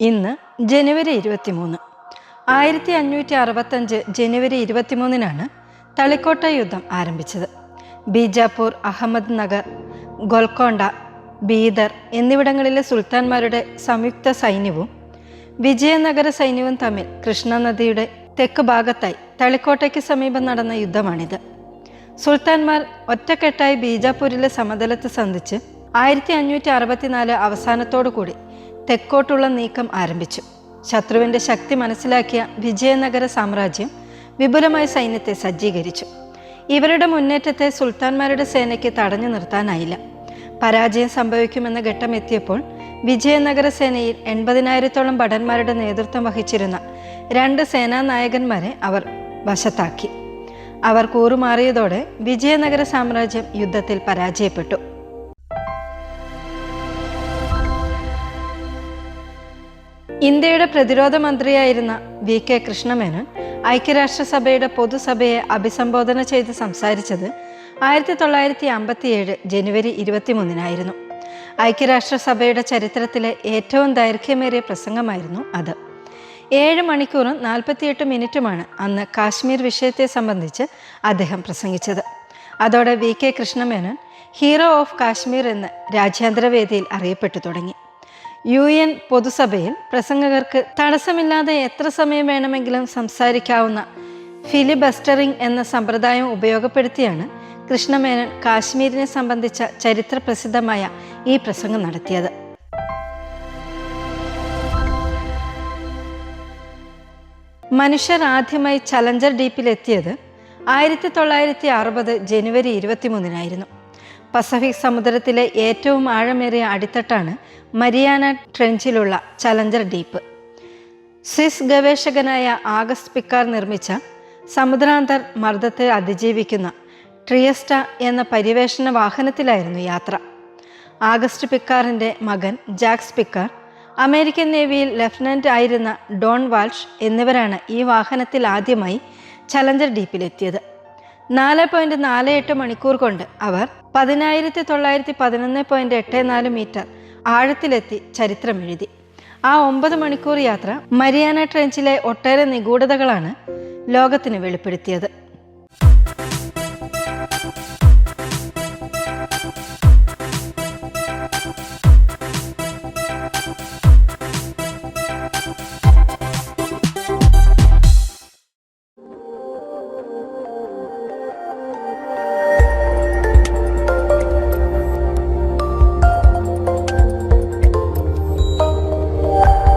ഇന്ന് ജനുവരി ഇരുപത്തിമൂന്ന്. ആയിരത്തി അഞ്ഞൂറ്റി അറുപത്തഞ്ച് ജനുവരി ഇരുപത്തിമൂന്നിനാണ് തളിക്കോട്ട യുദ്ധം ആരംഭിച്ചത്. ബീജാപ്പൂർ അഹമ്മദ് നഗർ ഗോൽക്കൊണ്ട ബീദർ എന്നിവിടങ്ങളിലെ സുൽത്താൻമാരുടെ സംയുക്ത സൈന്യവും വിജയനഗര സൈന്യവും തമ്മിൽ കൃഷ്ണനദിയുടെ തെക്ക് ഭാഗത്തായി തളിക്കോട്ടയ്ക്ക് സമീപം നടന്ന യുദ്ധമാണിത്. സുൽത്താൻമാർ ഒറ്റക്കെട്ടായി ബീജാപ്പൂരിലെ സമതലത്ത് സന്ധിച്ച് ആയിരത്തി അഞ്ഞൂറ്റി അറുപത്തിനാല് അവസാനത്തോടു കൂടി തെക്കോട്ടുള്ള നീക്കം ആരംഭിച്ചു. ശത്രുവിന്റെ ശക്തി മനസ്സിലാക്കിയ വിജയനഗര സാമ്രാജ്യം വിപുലമായ സൈന്യത്തെ സജ്ജീകരിച്ചു. ഇവരുടെ മുന്നേറ്റത്തെ സുൽത്താൻമാരുടെ സേനയ്ക്ക് തടഞ്ഞു നിർത്താനായില്ല. പരാജയം സംഭവിക്കുമെന്ന ഘട്ടം എത്തിയപ്പോൾ വിജയനഗര സേനയിൽ എൺപതിനായിരത്തോളം ഭടന്മാരുടെ നേതൃത്വം വഹിച്ചിരുന്ന രണ്ട് സേനാനായകന്മാരെ അവർ വശത്താക്കി. അവർ കൂറുമാറിയതോടെ വിജയനഗര സാമ്രാജ്യം യുദ്ധത്തിൽ പരാജയപ്പെട്ടു. ഇന്ത്യയുടെ പ്രതിരോധ മന്ത്രിയായിരുന്ന വി കെ കൃഷ്ണമേനോൻ ഐക്യരാഷ്ട്രസഭയുടെ പൊതുസഭയെ അഭിസംബോധന ചെയ്ത് സംസാരിച്ചത് ആയിരത്തി തൊള്ളായിരത്തി അമ്പത്തിയേഴ് ജനുവരി ഇരുപത്തിമൂന്നിനായിരുന്നു. ഐക്യരാഷ്ട്രസഭയുടെ ചരിത്രത്തിലെ ഏറ്റവും ദൈർഘ്യമേറിയ പ്രസംഗമായിരുന്നു അത്. ഏഴ് മണിക്കൂറും നാൽപ്പത്തിയെട്ട് മിനിറ്റുമാണ് അന്ന് കാശ്മീർ വിഷയത്തെ സംബന്ധിച്ച് അദ്ദേഹം പ്രസംഗിച്ചത്. അതോടെ V K Krishna Menon hero of Kashmir എന്ന് രാജ്യാന്തര വേദിയിൽ അറിയപ്പെട്ടു തുടങ്ങി. യു എൻ പൊതുസഭയിൽ പ്രസംഗകർക്ക് തടസ്സമില്ലാതെ എത്ര സമയം വേണമെങ്കിലും സംസാരിക്കാവുന്ന ഫിലിബസ്റ്ററിംഗ് എന്ന സമ്പ്രദായം ഉപയോഗപ്പെടുത്തിയാണ് കൃഷ്ണമേനോൻ കാശ്മീരിനെ സംബന്ധിച്ച ചരിത്ര പ്രസിദ്ധമായ ഈ പ്രസംഗം നടത്തിയത്. മനുഷ്യർ ആദ്യമായി ചലഞ്ചർ ഡീപ്പിലെത്തിയത് ആയിരത്തി തൊള്ളായിരത്തി അറുപത് ജനുവരി ഇരുപത്തിമൂന്നിനായിരുന്നു. പസഫിക് സമുദ്രത്തിലെ ഏറ്റവും ആഴമേറിയ അടിത്തട്ടാണ് മരിയാന ട്രെഞ്ചിലുള്ള ചലഞ്ചർ ഡീപ്പ് സ്വിസ് ഗവേഷകനായ ആഗസ്റ്റ് പിക്കാർ നിർമ്മിച്ച സമുദ്രാന്തർ മർദ്ദത്തെ അതിജീവിക്കുന്ന ട്രിയസ്റ്റ എന്ന പര്യവേഷണ വാഹനത്തിലായിരുന്നു യാത്ര. ആഗസ്റ്റ് പിക്കാറിന്റെ മകൻ ജാക്സ് പിക്കാർ അമേരിക്കൻ നേവിയിൽ ലഫ്റ്റനന്റ് ആയിരുന്ന ഡോൺ വാൾഷ് എന്നിവരാണ് ഈ വാഹനത്തിൽ ആദ്യമായി ചലഞ്ചർ ഡീപ്പിലെത്തിയത് നാല് പോയിന്റ് നാല് എട്ട് മണിക്കൂർ കൊണ്ട് അവർ പതിനായിരത്തി തൊള്ളായിരത്തി പതിനൊന്ന് പോയിന്റ് എട്ട് നാല് മീറ്റർ ആഴത്തിലെത്തി ചരിത്രമെഴുതി. ആ ഒമ്പത് മണിക്കൂർ യാത്ര മരിയാന ട്രെഞ്ചിലെ ഒട്ടേറെ നിഗൂഢതകളാണ് ലോകത്തിന് വെളിപ്പെടുത്തിയത്.